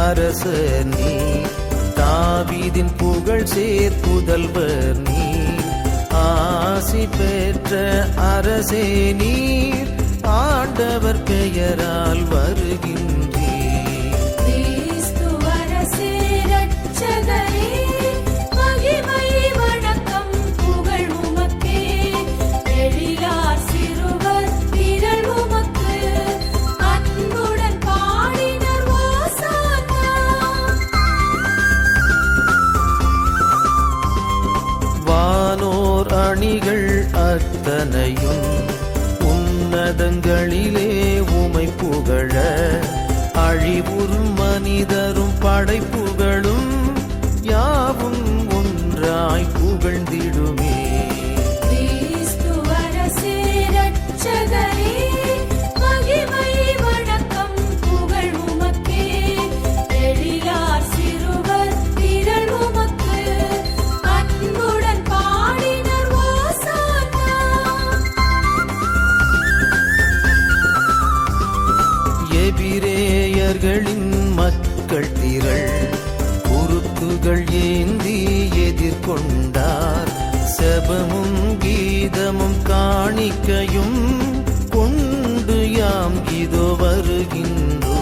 அரசர் நீ தாவீதின் புகழ் சேர் புதல்வர் நீ ஆசி பெற்ற அரசே நீர் ஆண்டவர் பெயரால் வருகின்ற வானோர் அத்தனையும் உன்னதங்களிலே உமை புகழ அழிவுறும் மனிதரும் படைப்புகளும் மக்கள் திரள் குருத்துகள் ஏந்தி எதிர்கொண்டார். செபமும் கீதமும் காணிக்கையும் கொண்டு யாம் இதோ வருகின்றோம்.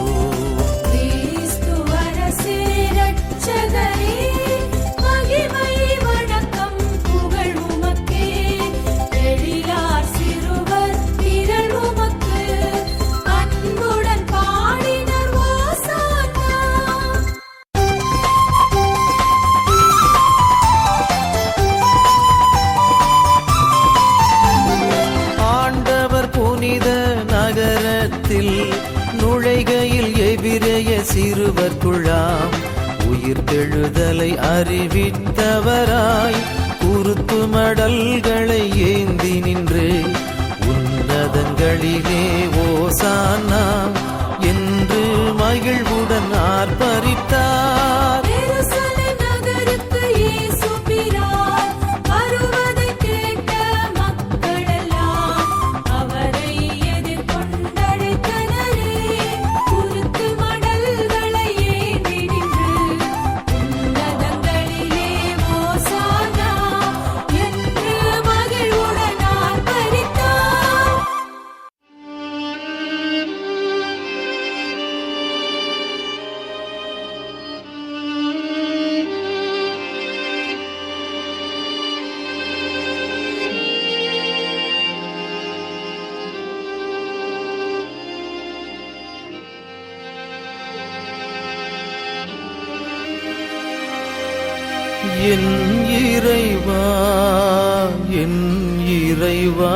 சிறுவர் குழாம். உயிர் தெழுதலை அறிவித்தவராய் குறுத்து மடல்களை ஏந்தி நின்று என் இறைவா என் இறைவா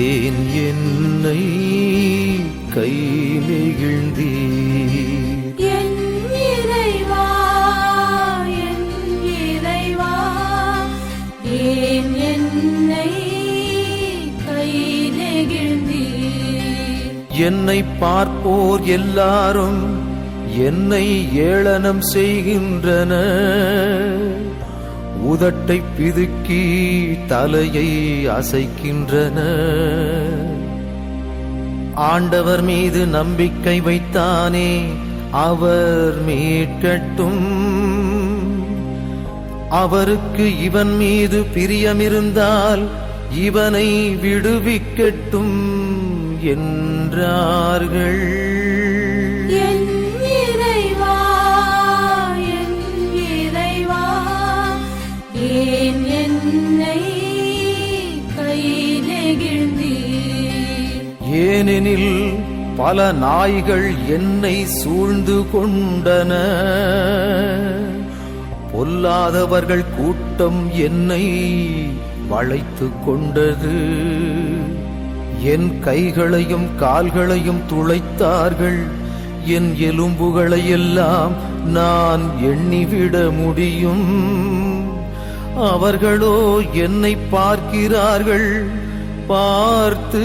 ஏன் என்னை கை நெகிழ்ந்தீர் என் இறைவா என் இறைவா ஏன் என்னை கை நெகிழ்ந்தீர் என்னை பார்ப்போர் எல்லாரும் என்னை ஏளனம் செய்கின்றன. உதட்டை பிதுக்கி தலையை அசைக்கின்றன. ஆண்டவர் மீது நம்பிக்கை வைத்தானே அவர் மீட்கட்டும் அவருக்கு இவன் மீது பிரியமிருந்தால் இவனை விடுவிக்கட்டும் என்றார்கள். ஏனெனில் பல நாய்கள் என்னை சூழ்ந்து கொண்டன. பொல்லாதவர்கள் கூட்டம் என்னை வளைத்து கொண்டது. என் கைகளையும் கால்களையும் துளைத்தார்கள். என் எலும்புகளை எல்லாம் நான் எண்ணிவிட முடியும். அவர்களோ என்னை பார்க்கிறார்கள். பார்த்து